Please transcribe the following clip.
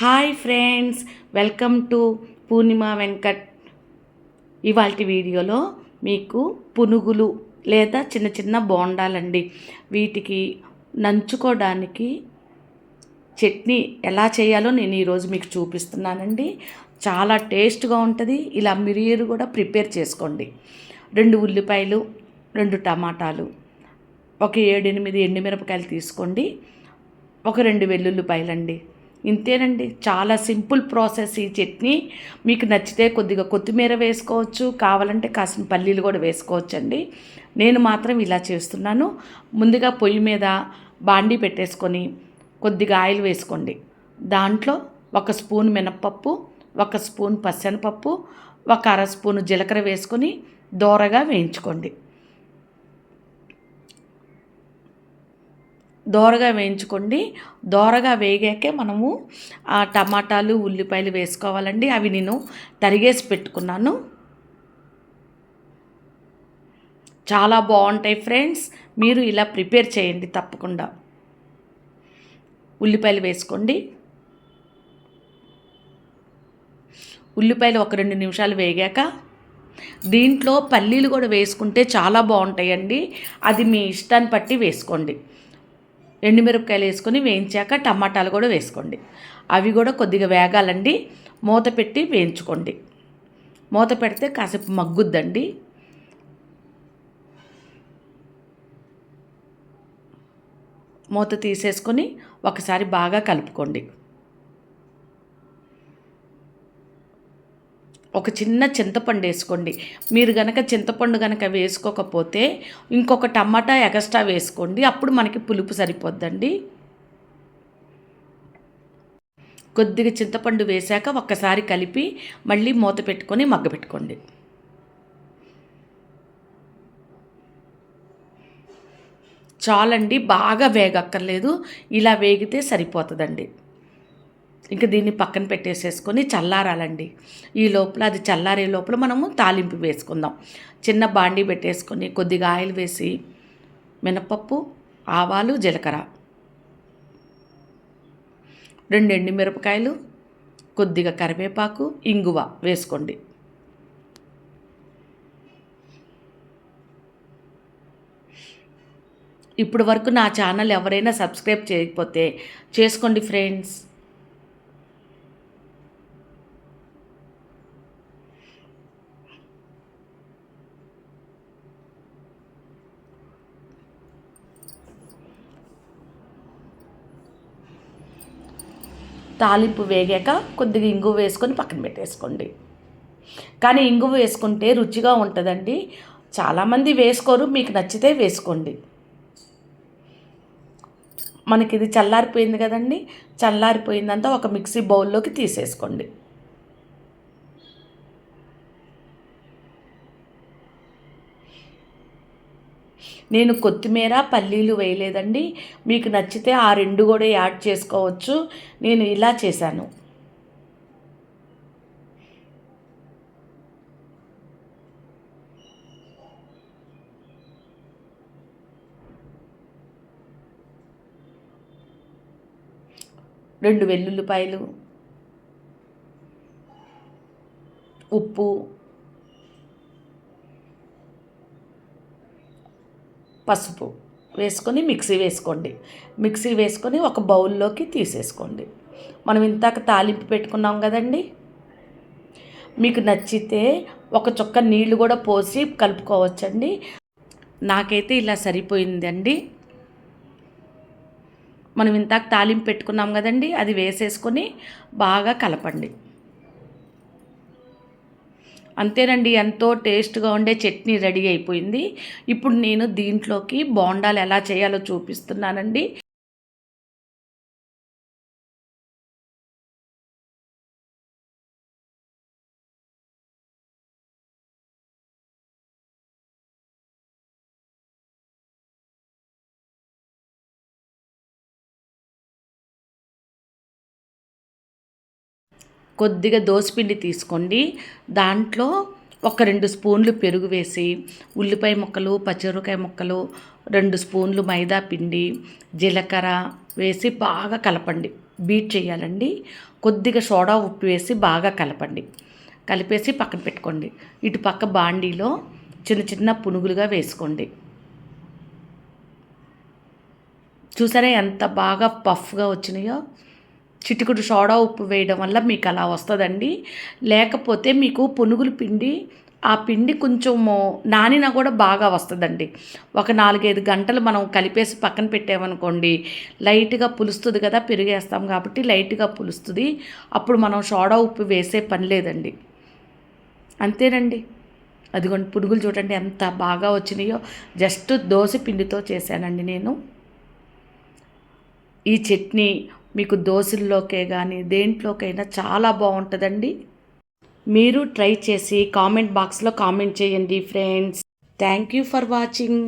Hi friends welcome to Purnima Venkat. ఇవాళ వీడియోలో మీకు పునుగులు లేదా చిన్న చిన్న బోండాలండి. వీటికి నంచుకోవడానికి చట్నీ ఎలా చేయాలో నేను ఈరోజు మీకు చూపిస్తున్నానండి. చాలా టేస్ట్గా ఉంటుంది. ఇలా మీరు కూడా ప్రిపేర్ చేసుకోండి. రెండు ఉల్లిపాయలు రెండు టమాటాలు ఒక ఏడెనిమిది ఎండుమిరపకాయలు తీసుకోండి. ఒక రెండు వెల్లుల్లిపాయలండి. ఇంతేనండి. చాలా సింపుల్ ప్రాసెస్ ఈ చట్నీ. మీకు నచ్చితే కొద్దిగా కొత్తిమీర వేసుకోవచ్చు కావాలంటే కాసిన పల్లీలు కూడా వేసుకోవచ్చు అండి నేను మాత్రం ఇలా చేస్తున్నాను. ముందుగా పొయ్యి మీద బాండీ పెట్టేసుకొని కొద్దిగా ఆయిల్ వేసుకోండి. దాంట్లో ఒక స్పూన్ మినప్పప్పు ఒక స్పూన్ పసనపప్పు ఒక అర స్పూన్ జీలకర్ర వేసుకొని దోరగా వేయించుకోండి. దోరగా వేయించుకోండి. దోరగా వేగాకే మనము ఆ టమాటాలు ఉల్లిపాయలు వేసుకోవాలండి. అవి నేను తరిగేసి పెట్టుకున్నాను. చాలా బాగుంటాయి ఫ్రెండ్స్. మీరు ఇలా ప్రిపేర్ చేయండి తప్పకుండా. ఉల్లిపాయలు వేసుకోండి. ఉల్లిపాయలు ఒక రెండు నిమిషాలు వేగాక దీంట్లో పల్లీలు కూడా వేసుకుంటే చాలా బాగుంటాయండి. అది మీ ఇష్టాన్ని బట్టి వేసుకోండి. ఎండుమిరపకాయలు వేసుకొని వేయించాక టమాటాలు కూడా వేసుకోండి. అవి కూడా కొద్దిగా వేగాలండి. మూత పెట్టి వేయించుకోండి. మూత పెడితే కాసేపు మగ్గుద్దండి. మూత తీసేసుకొని ఒకసారి బాగా కలుపుకోండి. ఒక చిన్న చింతపండు వేసుకోండి. మీరు గనక చింతపండు గనక వేసుకోకపోతే ఇంకొక టమాటా ఎక్స్ట్రా వేసుకోండి. అప్పుడు మనకి పులుపు సరిపోద్దండి. కొద్దిగా చింతపండు వేశాక ఒక్కసారి కలిపి మళ్ళీ మూత పెట్టుకొని మగ్గబెట్టుకోండి చాలండి బాగా వేగక్కర్లేదు. ఇలా వేగితే సరిపోతుందండి. ఇంకా దీన్ని పక్కన పెట్టేసేసుకొని చల్లారాలండి. ఈ లోపల అది చల్లారే లోపల మనము తాలింపు వేసుకుందాం. చిన్న బాండీ పెట్టేసుకొని కొద్దిగా ఆయిల్ వేసి మినపప్పు ఆవాలు జీలకర్ర. రెండు ఎండు మిరపకాయలు కొద్దిగా కరివేపాకు ఇంగువ వేసుకోండి. ఇప్పుడు వరకు నా ఛానల్ ఎవరైనా సబ్స్క్రైబ్ చేయకపోతే చేసుకోండి ఫ్రెండ్స్. తాలింపు వేగాక కొద్దిగా ఇంగువ వేసుకొని పక్కన పెట్టేసుకోండి. కానీ ఇంగువ వేసుకుంటే రుచిగా ఉంటుందండి. చాలామంది వేసుకోరు మీకు నచ్చితే వేసుకోండి. మనకి ఇది చల్లారిపోయింది కదండి. చల్లారిపోయిందంతా ఒక మిక్సీ బౌల్లోకి తీసేసుకోండి. నేను కొత్తిమీర పల్లీలు వేయలేదండి. మీకు నచ్చితే ఆ రెండు కూడా యాడ్ చేసుకోవచ్చు. నేను ఇలా చేశాను. రెండు వెల్లుల్లిపాయలు ఉప్పు పసుపు వేసుకొని మిక్సీ వేసుకోండి. మిక్సీ వేసుకొని ఒక బౌల్లోకి తీసేసుకోండి. మనం ఇంతాక తాలింపు పెట్టుకున్నాం కదండి? మీకు నచ్చితే ఒక చుక్క నీళ్ళు కూడా పోసి కలుపుకోవచ్చండి. నాకైతే ఇలా సరిపోయిందండి. మనం ఇంతాక తాలింపు పెట్టుకున్నాం కదండి? అది వేసేసుకొని బాగా కలపండి. అంతేనండి ఎంతో టేస్ట్గా ఉండే చట్నీ రెడీ అయిపోయింది. ఇప్పుడు నేను దీంట్లోకి బోండాలు ఎలా చేయాలో చూపిస్తున్నానండి. కొద్దిగా దోసపిండి తీసుకోండి. దాంట్లో ఒక రెండు స్పూన్లు పెరుగు వేసి ఉల్లిపాయ ముక్కలు పచ్చిమిరపకాయ ముక్కలు రెండు స్పూన్లు మైదా పిండి జీలకర్ర వేసి బాగా కలపండి. బీట్ చేయాలండి. కొద్దిగా సోడా ఉప్పు వేసి బాగా కలపండి. కలిపేసి పక్కన పెట్టుకోండి. ఇటు పక్క బాండీలో చిన్న చిన్న పునుగులుగా వేసుకోండి. చూసారా ఎంత బాగా పఫ్గా వచ్చినాయో? చిటికుడు సోడా ఉప్పు వేయడం వల్ల మీకు అలా వస్తుందండి. లేకపోతే మీకు పునుగులు పిండి ఆ పిండి కొంచెం నానినా కూడా బాగా వస్తుందండి. ఒక నాలుగైదు గంటలు మనం కలిపేసి పక్కన పెట్టామనుకోండి లైట్గా పులుస్తుంది కదా పెరిగేస్తాం కాబట్టి లైట్గా పులుస్తుంది. అప్పుడు మనం సోడా ఉప్పు వేసే పని లేదండి. అంతేనండి. అదిగోండి పునుగులు చూడండి ఎంత బాగా వచ్చినాయో. జస్ట్ దోశ పిండితో చేశానండి నేను. ఈ చట్నీ మీకు దోశల్లోకే కానీ దేంట్లోకైనా చాలా బాగుంటుందండి మీరు ట్రై చేసి కామెంట్ బాక్స్లో కామెంట్ చేయండి friends. Thank you for watching.